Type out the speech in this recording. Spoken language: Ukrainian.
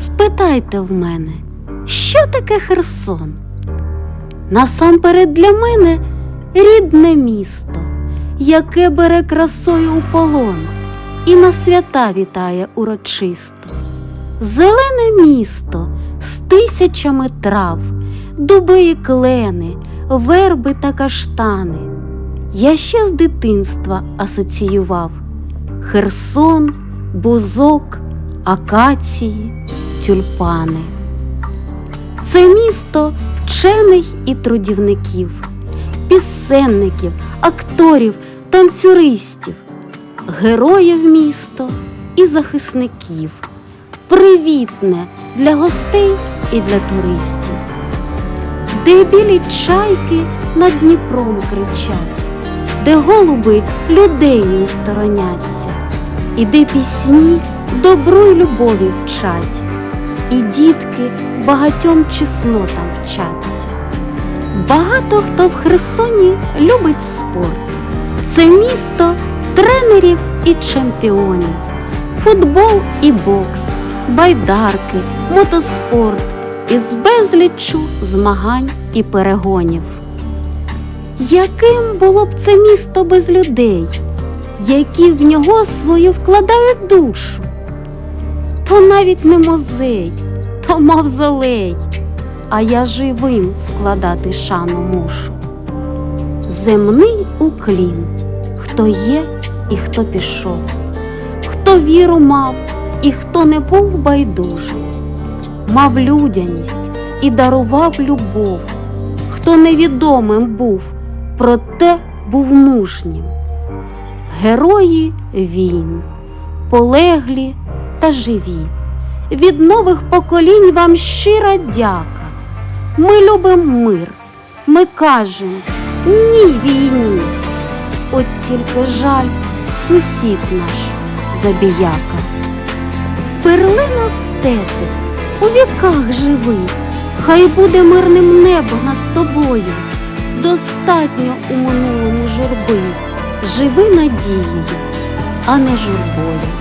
спитайте в мене, що таке Херсон? Насамперед для мене рідне місто, яке бере красою у полон і на свята вітає урочисто. Зелене місто з тисячами трав, дуби і клени, верби та каштани. Я ще з дитинства асоціював Херсон, бузок, акації, тюльпани. Це місто вчених і трудівників, пісенників, акторів, танцюристів, героїв місто і захисників, привітне для гостей і для туристів, де білі чайки над Дніпром кричать, де голуби людей не стороняться, і де пісні добру й любові вчать, і дітки багатьом чеснотам вчаться. Багато хто в Херсоні любить спорт. Це місто тренерів і чемпіонів, футбол і бокс, байдарки, мотоспорт із безліччю змагань і перегонів. Яким було б це місто без людей, які в нього свою вкладають душу? То навіть не музей, то мавзолей, а я живим складати шану мушу. Земний уклін, хто є і хто пішов, хто віру мав і хто не був байдужим, мав людяність і дарував любов, хто невідомим був, проте був мужнім. Герої війн, полеглі та живі. Від нових поколінь вам щира дяка. Ми любимо мир, ми кажемо ні війні. От тільки жаль, сусід наш забіяка. Перлина степу, у віках живи, хай буде мирним небо над тобою. Достатньо у минулому журби, живи надією, а не журбою.